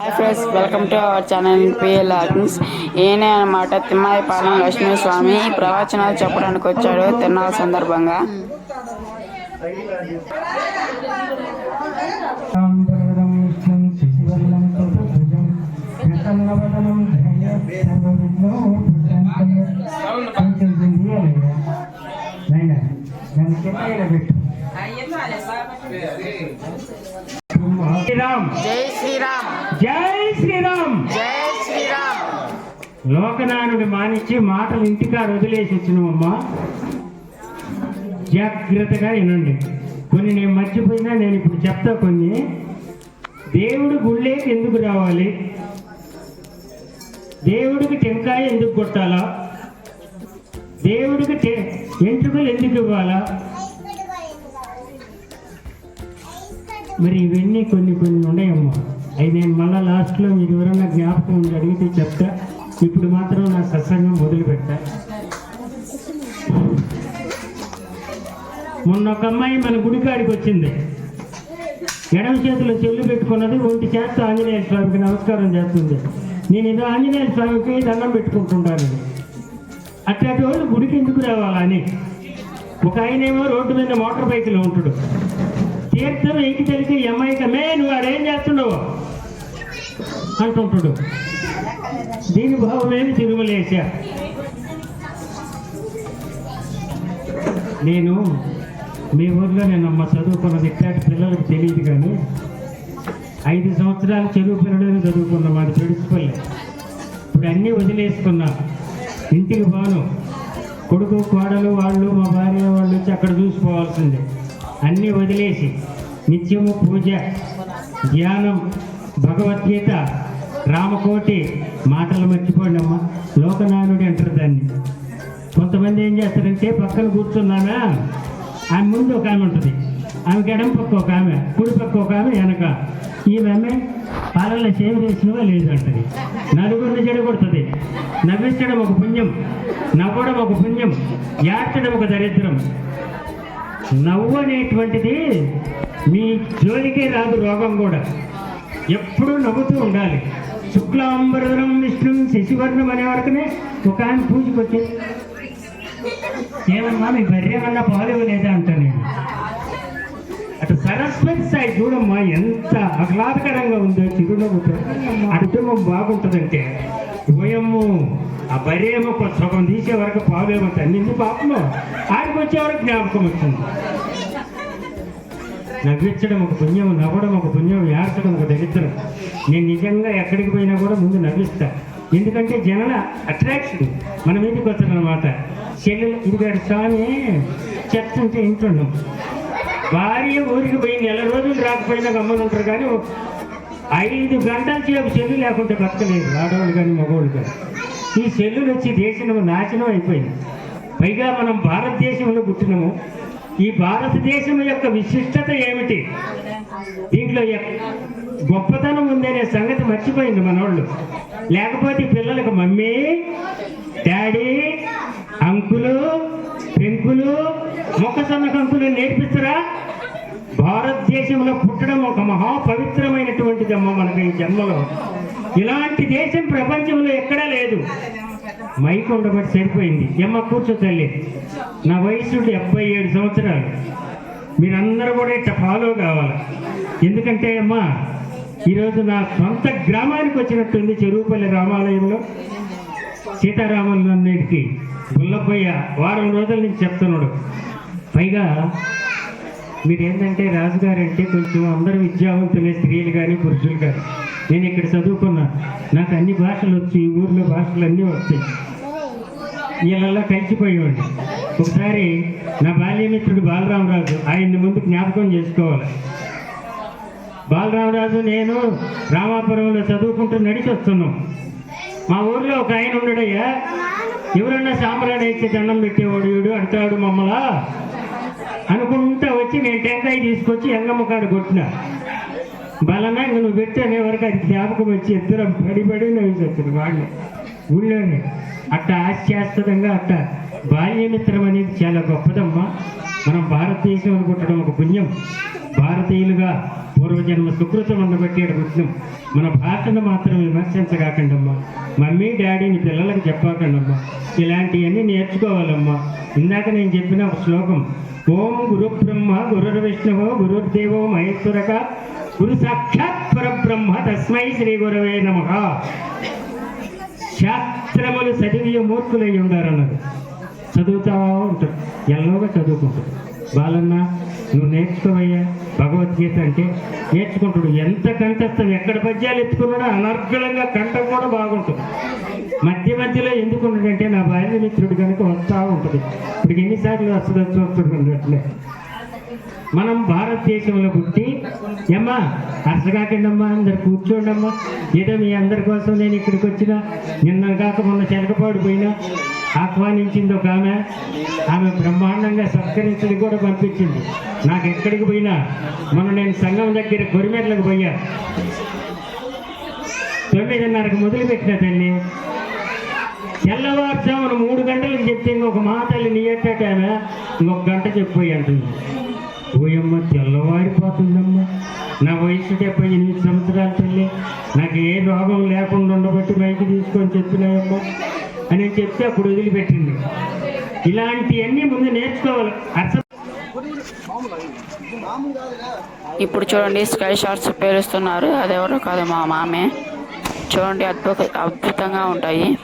Hi friends welcome to our channel PL arts ఈయన అనమాట తిమ్మాయిపాలెం లక్ష్మీ స్వామి. ప్రవచనాలు చెప్పడానికి వచ్చాడు తిరునాళ్ళ సందర్భంగా. మానిచ్చి మాటలు ఇంటికాడ వదిలేసి వచ్చినవమ్మా జాగ్రత్తగా వినండి. కొన్ని నేను మర్చిపోయినా నేను ఇప్పుడు చెప్తా కొన్ని. దేవుడు గుళ్ళేకి ఎందుకు రావాలి? దేవుడికి టెంకాయ ఎందుకు కొట్టాలా? దేవుడికి టె- ఎంట్రుకలు ఎందుకు ఇవ్వాలా? మరి ఇవన్నీ కొన్ని కొన్ని ఉన్నాయమ్మా. అవి నేను మళ్ళీ లాస్ట్లో మీరు ఎవరన్నా జ్ఞాపకం ఉండి అడిగితే చెప్తా. ఇప్పుడు మాత్రం నా సత్సంగం మొదలు పెట్టా మొన్న ఒక అమ్మాయి మన గుడికాడికి వచ్చింది. ఎడమ చేతిలో చెల్లు పెట్టుకున్నది ఒంటి చేత ఆంజనేయ స్వామికి నమస్కారం చేస్తుంది. నేను ఏదో ఆంజనేయ స్వామికి దండం పెట్టుకుంటుంటాను. అట్లాంటి వాళ్ళు గుడికి ఎందుకు రావాలా అని ఒక ఆయనేమో రోడ్డు మీద మోటార్ బైక్లో ఉంటాడు. తీర్థం ఎక్కి తెలిసి అమ్మాయికి మే నువ్వు ఆడేం చేస్తున్నావు? అంటుంటాడు దీని భావమేమి తిరుమలేశా నేను మీ ఊర్లో నేను అమ్మ చదువుకున్నది ఇట్లాంటి పిల్లలకు తెలియదు కానీ ఐదు సంవత్సరాలు చదువు పిల్లలను చదువుకున్నా అది ప్రిన్సిపల్. ఇప్పుడు అన్నీ వదిలేసుకున్నా. ఇంటికి పోను. కొడుకు కోడలు వాళ్ళు మా భార్య వాళ్ళు వచ్చి అక్కడ చూసుకోవాల్సిందే. అన్నీ వదిలేసి నిత్యము పూజ ధ్యానం భగవద్గీత రామకోటి మాటలు మర్చిపోండి అమ్మ. లోకనానుడి అంటారు దాన్ని. కొంతమంది ఏం చేస్తారంటే పక్కన కూర్చున్నానా? ఆమె ముందు ఒక ఆమె ఉంటుంది. ఆమె ఎడం పక్క ఒక ఆమె కుడి పక్క ఒక ఆమె వెనక. ఈమె పాలన సేవ చేసినవా లేదు అంటది. నలుగురిని చెడగొడుతుంది. నవ్వించడం ఒక పుణ్యం నవ్వడం ఒక పుణ్యం ఏడ్చడం ఒక దరిద్రం. నవ్వు అనేటువంటిది మీ జోలికే రాదు రోగం కూడా. ఎప్పుడూ నవ్వుతూ ఉండాలి. శుక్లాంబరధరం విష్ణు శశివర్ణం అనే వరకునే ఒక ఆయన పూజకి వచ్చింది ఏమన్నా మీ బర్రె పాలు లేదా? అంట నేను. అటు సరస్వతి సాయి చూడమ్మా ఎంత ఆహ్లాదకరంగా ఉందో చిరునవ్వుతో. అర్థమం బాగుంటుందంటే. ఓయమ్ము ఆ బర్రేమో కొంచెం సగం తీసే వరకు పాలేమో తన్ని పాపము. ఆడికి వచ్చే వరకు జ్ఞాపకం వచ్చింది. నవ్వించడం ఒక పుణ్యం నవ్వడం ఒక పుణ్యం ఏడ్చడం ఒక దరిద్రం. నేను నిజంగా ఎక్కడికి పోయినా కూడా ముందు నవ్విస్తా. ఎందుకంటే జనన అట్రాక్షన్ మన మీదకి వస్తుందన్నమాట. చెల్లెలు ఇదిగాడు స్వామి చెప్తుంటే ఇంట్లో భార్య ఊరికి పోయి నెల రోజులు రాకపోయినా గమ్మని ఉంటారు కానీ ఐదు గంటల సేపు చెల్లు లేకుంటే బతకలేదు ఆడవాళ్ళు కానీ మగవాళ్ళు కానీ. ఈ చెల్లులు వచ్చి దేశం నాశనం అయిపోయింది. పైగా మనం భారతదేశంలో పుట్టినము. ఈ భారతదేశం యొక్క విశిష్టత ఏమిటి? దీంట్లో గొప్పతనం ఉందనే సంగతి మర్చిపోయింది మనోళ్ళు. లేకపోతే పిల్లలకు మమ్మీ డాడీ అంకులు పెంకులు మొక్కసన్న కంకులు నేర్పిస్తారా? భారతదేశంలో పుట్టడం ఒక మహా పవిత్రమైనటువంటిది అమ్మ మనకి ఈ జన్మలో. ఇలాంటి దేశం ప్రపంచంలో ఎక్కడా లేదు. మైక్ ఉండబట్టి సరిపోయింది. ఎమ్మ కూర్చో తల్లి. నా వయసు డెబ్బై ఏడు సంవత్సరాలు. మీరందరూ కూడా ఇట్లా ఫాలో కావాలి. ఎందుకంటే అమ్మా ఈరోజు నా సొంత గ్రామానికి వచ్చినట్టుంది చెరువుపల్లి రామాలయంలో. సీతారాములన్నిటికీ గుల్లబ్బయ్య వారం రోజుల నుంచి చెప్తున్నాడు. పైగా మీరేంటంటే రాజుగారు అంటే కొంచెం అందరూ విద్యావంతులే స్త్రీలు కానీ పురుషులు కానీ నేను ఇక్కడ చదువుకున్నా. నాకు అన్ని భాషలు వచ్చి ఈ ఊర్లో భాషలు అన్నీ వస్తాయి. వీళ్ళల్లా కలిసిపోయేవాడిని. ఒకసారి నా బాల్యమిత్రుడు బాలరామరాజు ఆయన్ని ముందు జ్ఞాపకం చేసుకోవాలి. బాలరామరాజు నేను రామాపురంలో చదువుకుంటూ నడిచి వస్తున్నాం మా ఊర్లో ఒక ఆయన ఉండడయ్యా ఎవరన్నా సాంబ్రాణి అయితే దండం పెట్టేవాడు వీడు అంటాడు మమ్మలా. అనుకుంటా వచ్చి నేను టెంకాయ తీసుకొచ్చి ఎంగమ్మ కాడ కొట్టిన. బలనా ఇంక నువ్వు పెట్టనే వరకు అది జ్ఞాపకం వచ్చి ఇద్దరం పడి పడి నవ్వి వచ్చింది వాళ్ళు ఊళ్ళోనే. అట్ట హాస్యాస్పదంగా అట్ట. బాల్యమిత్రం అనేది చాలా గొప్పదమ్మా. మనం భారతదేశం అనుకుంటడం ఒక పుణ్యం. భారతీయులుగా పూర్వజన్మ సుకృతం ఉండబట్టి పుణ్యం. మన భాషను మాత్రం విమర్శించగాకండమ్మా. మమ్మీ డాడీని పిల్లలకు చెప్పాకండమ్మా. ఇలాంటివన్నీ నేర్చుకోవాలమ్మా. ఇందాక నేను చెప్పిన ఒక శ్లోకం. ఓం గురు బ్రహ్మ గురుర్ విష్ణువు గురుర్దేవో మహేశ్వరక. గురు సాక్షాత్ పరబ్రహ్మ తస్మై శ్రీ గురవే నమ. శాస్త్రములు చదివి మూర్ఖులై ఉండారన్నారు. చదువుతా ఉంటారు ఎల్లోగా చదువుకుంటారు. బాలన్న నువ్వు నేర్చుకోవయ్యా. భగవద్గీత అంటే నేర్చుకుంటాడు. ఎంత కంఠస్థం ఎక్కడ పద్యాలు ఎత్తుకున్నాడో అనర్గళంగా కంఠం కూడా బాగుంటుంది. మధ్య మధ్యలో ఎందుకు ఉండడంటే నా బాల్యమిత్రుడు కనుక వస్తూ ఉంటుంది. ఇప్పుడు ఎన్నిసార్లు వస్తుంది చూస్తుంది అట్లే మనం భారతదేశంలో పుట్టి ఏమ్మా అసగాకండమ్మా అందరు కూర్చోండమ్మా. ఏదో మీ అందరి కోసం నేను ఇక్కడికి వచ్చిన నిన్న కాక మొన్న చెలకపాడు పోయినా ఆహ్వానించింది ఒక ఆమె. ఆమె బ్రహ్మాండంగా సత్కరించడం కూడా పంపించింది. నాకు ఎక్కడికి పోయినా మొన్న నేను సంఘం దగ్గర కొరిమెట్లకు పోయా. తొమ్మిదిన్నరకు మొదలుపెట్టిన తల్లి. తెల్లవారుజామున మూడు గంటలకు చెప్తే ఇంకొక మా తల్లి నీ ఎట్టట ఆమె. ఇంకొక గంట చెప్పిపోయి అంటుంది. ఓయమ్మ తెల్లవారిపోతుందమ్మా. నా వయసు డెబ్బై ఎనిమిది సంవత్సరాల తల్లి. నాకు ఏ రోగం లేకుండా ఉండబట్టి బయట తీసుకొని చెప్పినాయమ్మా. అని చెప్తే అప్పుడు వదిలిపెట్టింది. ఇలాంటివన్నీ ముందు నేర్చుకోవాలి. అర్థం ఇప్పుడు చూడండి స్కై షాట్స్ పేరుస్తున్నారు. అదెవరో కాదు మా మామే. చూడండి అద్భుత అద్భుతంగా ఉంటాయి.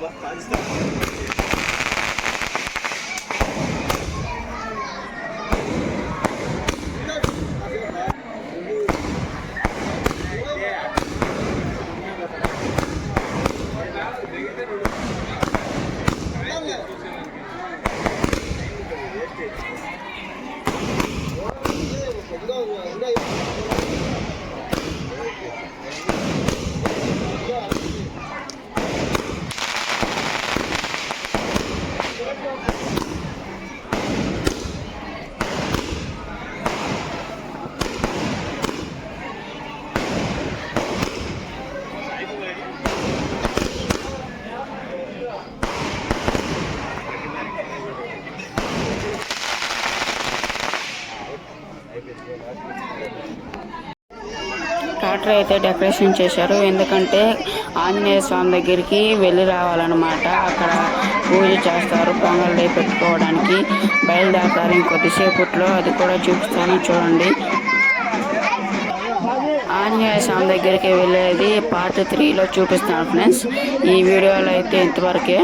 batalha está então. ట్రాక్టర్ అయితే డెకరేషన్ చేశారు. ఎందుకంటే ఆంజనేయ స్వామి దగ్గరికి వెళ్ళి రావాలన్నమాట. అక్కడ పూజ చేస్తారు పొంగల్ పెట్టుకోవడానికి. బయలుదేరతారు ఇంకొద్దిసేపట్లో. అది కూడా చూపిస్తాను చూడండి. ఆంజనేయ స్వామి దగ్గరికి వెళ్ళేది పార్ట్ త్రీలో చూపిస్తాను ఫ్రెండ్స్. ఈ వీడియోలో అయితే ఇంతవరకే.